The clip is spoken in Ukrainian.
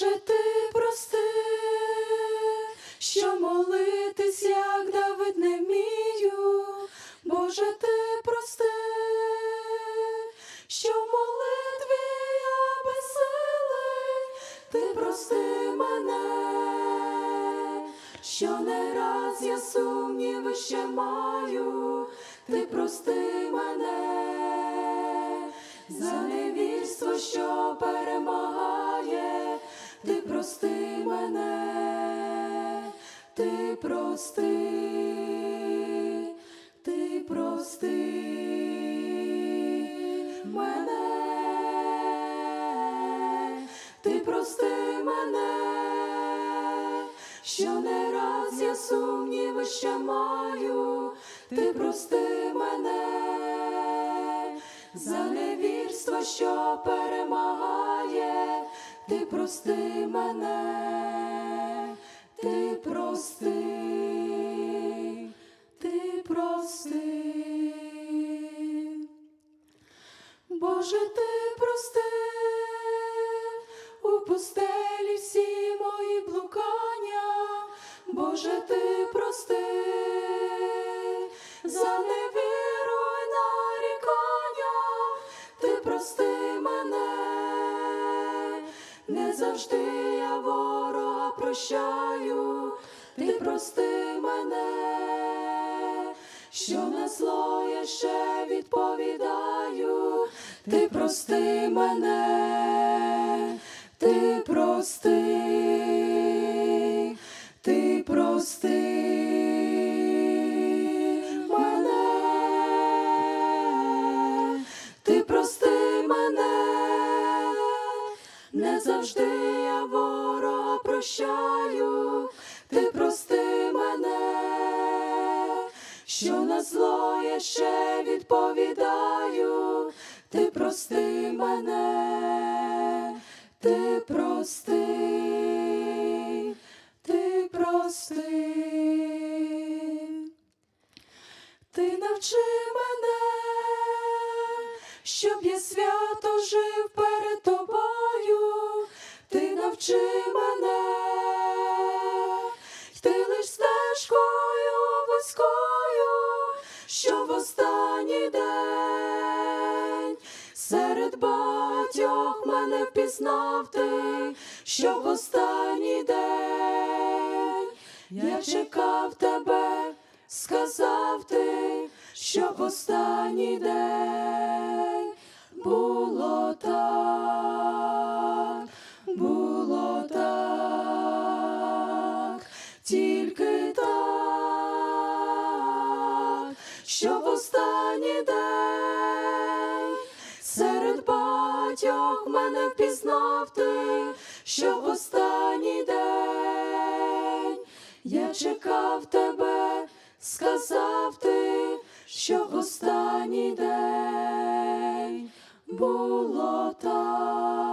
Боже, ти прости, що молитись, як Давид не вмію. Боже, ти прости, що в молитві я безсилий, ти прости мене, що не раз я сумніви ще маю, ти прости мене за невірство, що перемагає, прости, ти прости. Мене, ти прости мене, що не раз я сумніви ще маю, ти прости мене за невірство, що перемагає, ти прости мене, ти прости, Боже, ти прости у пустелі всі мої блукання, Боже, ти прости за невіру й нарікання, ти прости мене, не завжди я ворога прощаю, ти прости мене, що на зло я ще відповідаю, ти прости мене, ти прости, ти прости не завжди я ворога прощаю, що на зло я ще відповідаю, ти прости мене, ти прости, ти прости. Ти навчи мене, щоб я свято жив день. Серед багатьох мене впізнав ти, що в останній день я чекав тебе, сказав ти, що в останній день що в останній день серед багатьох мене впізнав ти, що в останній день я чекав тебе, сказав ти, що в останній день було так.